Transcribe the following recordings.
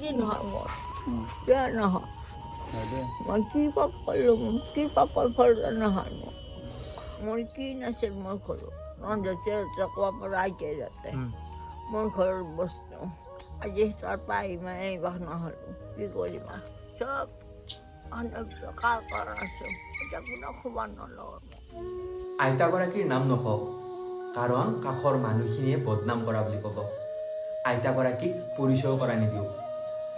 দিন হয়। মোৰ বেয়া নহয় হয়। মই কি পাপ কৰিলোঁ কি পাপৰ ফল নহয় মোৰ মোৰ কি নাছিল মোৰ ঘৰত মই যেতিয়া ক'ব পৰা আইতে যাতে মোৰ ঘৰৰ বস্তু। আজি তাৰ এইবাৰ নহ'লোঁ কি কৰিবা চব অনেক টকা কৰা আছোঁ এতিয়া নলওঁ আইতাগৰাকীৰ নাম নকওক কাৰণ কাষৰ মানুহখিনিয়ে বদনাম কৰা বুলি ক'ব। আইতাগৰাকীক পৰিচয় কৰা নিদিওঁ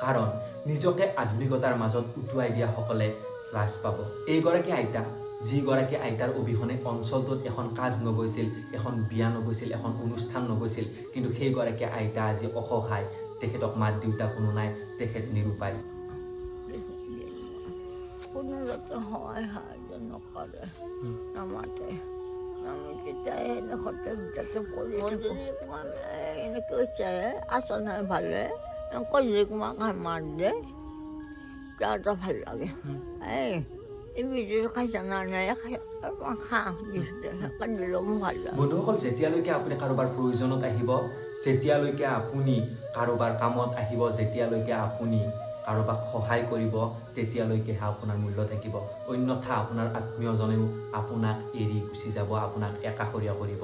কাৰণ নিজকে আধুনিকতাৰ মাজত উটুৱাই দিয়াসকলে লাজ পাব। এইগৰাকী আইতা যিগৰাকী আইতাৰ অবিহনে অঞ্চলটোত এখন কাজ নগৈছিল এখন বিয়া নগৈছিল এখন অনুষ্ঠান নগৈছিল কিন্তু সেইগৰাকী আইতা আজি অসহায় তেখেতক মাত দেউতা কোনো নাই তেখেত নিৰূপায়। কোনো যাতে সহায় সাহায্য নকৰে নামাতে। আমি তেতিয়া এনেকুৱাতে যাতে কৰি এনেকৈ আছো ভালে। মাৰ দে ভাল লাগে এই এই খাইছে না নাই খাই খা দিছে কান্দিলেও মোৰ ভাল লাগে বন্ধুসকল যেতিয়ালৈকে আপুনি কাৰোবাৰ প্ৰয়োজনত আহিব যেতিয়ালৈকে আপুনি কাৰোবাৰ কামত আহিব যেতিয়ালৈকে আপুনি কাৰোবাক সহায় কৰিব তেতিয়ালৈকেহে আপোনাৰ মূল্য থাকিব। অন্যথা আপোনাৰ আত্মীয়জনেও আপোনাক এৰি গুচি যাব আপোনাক একাষৰীয়া কৰিব।